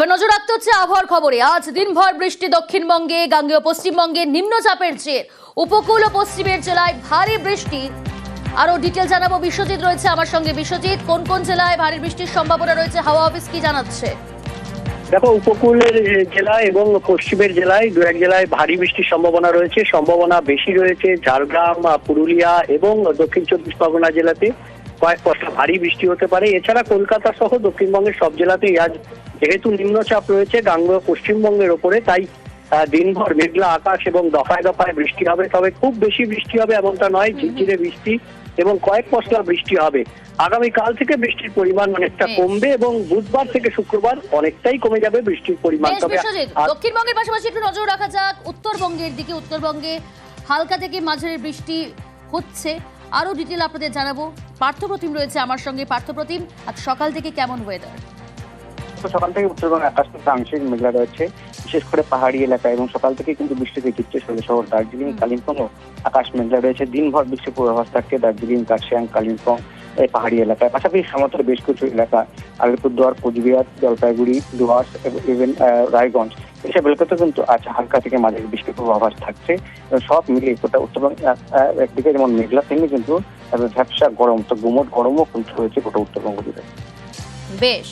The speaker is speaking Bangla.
এবার নজর রাখতে হচ্ছে আবহাওয়ার খবরে। আজ দিনভর বৃষ্টি দক্ষিণবঙ্গে, গাঙ্গেয় পশ্চিমবঙ্গে নিম্নচাপের জের। উপকূল ও পশ্চিমের জেলায় ভারী বৃষ্টি। আরও ডিটেল জানাব বিশ্বজিৎ রয়েছে আমার সঙ্গে। বিশ্বজিৎ, কোন কোন জেলায় ভারী বৃষ্টির সম্ভাবনা রয়েছে? হাওয়া অফিস কি জানাচ্ছে? দেখো, উপকূলের জেলা এবং পশ্চিমের জেলায় দু এক জেলায় ভারী বৃষ্টির সম্ভাবনা রয়েছে। সম্ভাবনা বেশি রয়েছে ঝাড়গ্রাম, পুরুলিয়া এবং দক্ষিণ চব্বিশ পরগনা জেলাতে। কয়েক পশলা ভারী বৃষ্টি হতে পারে। এছাড়া কলকাতা সহ দক্ষিণবঙ্গের সব জেলাতেই আজ যেহেতু নিম্নচাপ রয়েছে গাঙ্গেয় পশ্চিমবঙ্গের ওপরে তাই দিনভর মেঘলা আকাশ এবং দফায় দফায় বৃষ্টি হবে। তবে খুব বেশি বৃষ্টি হবে এমনটা নয় ঝিরঝিরে বৃষ্টি এবং কয়েক পশলা বৃষ্টি হবে। আগামী কাল থেকে বৃষ্টির পরিমাণ অনেকটা কমবে এবং বুধবার থেকে শুক্রবার অনেকটাই কমে যাবে বৃষ্টির পরিমাণ। তবে দক্ষিণবঙ্গের পাশাপাশি একটু নজর রাখা যাক উত্তরবঙ্গের দিকে। উত্তরবঙ্গে হালকা থেকে মাঝারি বৃষ্টি হচ্ছে। আরও ডিটেল আপনাদের জানাব। পার্থপ্রতিম রয়েছে আমার সঙ্গে। পার্থপ্রতিম আজ সকাল থেকে কেমন ওয়েদার সকাল থেকে উত্তরবঙ্গে আকাশ কিন্তু আংশিক মেঘলা রয়েছে বিশেষ করে পাহাড়ি এলাকা এবং সকাল থেকে কিন্তু বৃষ্টি থেকে দেখিচ্ছে শহর। শহর দার্জিলিং কালিম্পং আকাশ মেঘলা রয়েছে। দিনভর বৃষ্টি পূর্বাভাস থাকছে দার্জিলিং কার্শিয়াং কালিম্পং এই পাহাড়ি এলাকায়। পাশাপাশি সমতল বেশ কিছু এলাকা আলিপুরদুয়ার কোচবিহার জলপাইগুড়ি ডুয়ার্স এবং ইভেন রায়গঞ্জ। এসব এলাকাতে কিন্তু আজ হালকা থেকে মাঝে বৃষ্টির পূর্বাভাস থাকছে। এবং সব মিলিয়ে গোটা উত্তরবঙ্গ একদিকে যেমন মেঘলা তেমনি কিন্তু আহ, ঝাপসা গরম তো গুমট গরমও কিন্তু রয়েছে গোটা উত্তরবঙ্গ জুড়ে। বেশ।